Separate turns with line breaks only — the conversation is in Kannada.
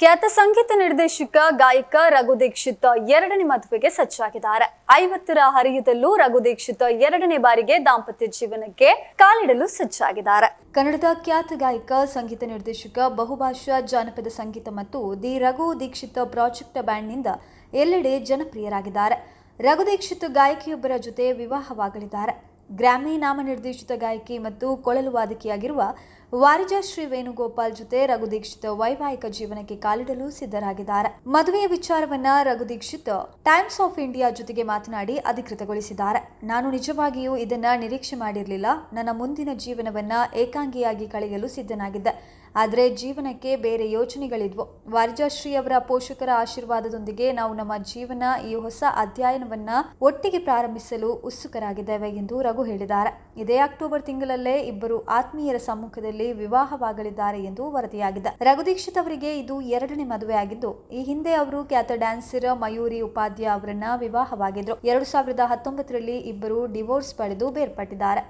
ಖ್ಯಾತ ಸಂಗೀತ ನಿರ್ದೇಶಕ, ಗಾಯಕ ರಘು ದೀಕ್ಷಿತ್ ಎರಡನೇ ಮದುವೆಗೆ ಸಜ್ಜಾಗಿದ್ದಾರೆ. ಐವತ್ತರ ಹರಿಯದಲ್ಲೂ ರಘು ದೀಕ್ಷಿತ್ ಎರಡನೇ ಬಾರಿಗೆ ದಾಂಪತ್ಯ ಜೀವನಕ್ಕೆ ಕಾಲಿಡಲು ಸಜ್ಜಾಗಿದ್ದಾರೆ. ಕನ್ನಡದ ಖ್ಯಾತ ಗಾಯಕ, ಸಂಗೀತ ನಿರ್ದೇಶಕ, ಬಹುಭಾಷಾ ಜಾನಪದ ಸಂಗೀತ ಮತ್ತು ದಿ ರಘು ದೀಕ್ಷಿತ್ ಪ್ರಾಜೆಕ್ಟ್ ಬ್ಯಾಂಡ್ನಿಂದ ಎಲ್ಲೆಡೆ ಜನಪ್ರಿಯರಾಗಿದ್ದಾರೆ. ರಘು ದೀಕ್ಷಿತ್ ಗಾಯಕಿಯೊಬ್ಬರ ಜೊತೆ ವಿವಾಹವಾಗಲಿದ್ದಾರೆ. ಗ್ರಾಮಿ ನಾಮನಿರ್ದೇಶಿತ ಗಾಯಕಿ ಮತ್ತು ಕೊಳಲು ವಾದಕಿಯಾಗಿರುವ ವಾರಿಜಾ ಶ್ರೀ ವೇಣುಗೋಪಾಲ್ ಜೊತೆ ರಘುದೀಕ್ಷಿತ್ ವೈವಾಹಿಕ ಜೀವನಕ್ಕೆ ಕಾಲಿಡಲು ಸಿದ್ಧರಾಗಿದ್ದಾರೆ. ಮದುವೆಯ ವಿಚಾರವನ್ನ ರಘುದೀಕ್ಷಿತ್ ಟೈಮ್ಸ್ ಆಫ್ ಇಂಡಿಯಾ ಜೊತೆಗೆ ಮಾತನಾಡಿ ಅಧಿಕೃತಗೊಳಿಸಿದ್ದಾರೆ. ನಾನು ನಿಜವಾಗಿಯೂ ಇದನ್ನ ನಿರೀಕ್ಷೆ ಮಾಡಿರಲಿಲ್ಲ. ನನ್ನ ಮುಂದಿನ ಜೀವನವನ್ನ ಏಕಾಂಗಿಯಾಗಿ ಕಳೆಯಲು ಸಿದ್ಧನಾಗಿದ್ದೆ. ಆದರೆ ಜೀವನಕ್ಕೆ ಬೇರೆ ಯೋಚನೆಗಳಿದ್ವು. ವಾರಿಜಾಶ್ರೀ ಅವರ ಪೋಷಕರ ಆಶೀರ್ವಾದದೊಂದಿಗೆ ನಾವು ನಮ್ಮ ಜೀವನ, ಈ ಹೊಸ ಅಧ್ಯಯನವನ್ನ ಒಟ್ಟಿಗೆ ಪ್ರಾರಂಭಿಸಲು ಉತ್ಸುಕರಾಗಿದ್ದೇವೆ ಎಂದು ರಘು ಹೇಳಿದ್ದಾರೆ. ಇದೇ ಅಕ್ಟೋಬರ್ ತಿಂಗಳಲ್ಲೇ ಇಬ್ಬರು ಆತ್ಮೀಯರ ಸಮ್ಮುಖದಲ್ಲಿ ವಿವಾಹವಾಗಲಿದ್ದಾರೆ ಎಂದು ವರದಿಯಾಗಿದೆ. ರಘು ದೀಕ್ಷಿತ್ ಅವರಿಗೆ ಇದು ಎರಡನೇ ಮದುವೆಯಾಗಿದ್ದು ಈ ಹಿಂದೆ ಅವರು ಖ್ಯಾತ ಡ್ಯಾನ್ಸರ್ ಮಯೂರಿ ಉಪಾಧ್ಯಾಯ ಅವರನ್ನ ವಿವಾಹವಾಗಿದ್ರು. ಎರಡು ಸಾವಿರದ ಹತ್ತೊಂಬತ್ತರಲ್ಲಿ ಇಬ್ಬರು ಡಿವೋರ್ಸ್ ಪಡೆದು ಬೇರ್ಪಟ್ಟಿದ್ದಾರೆ.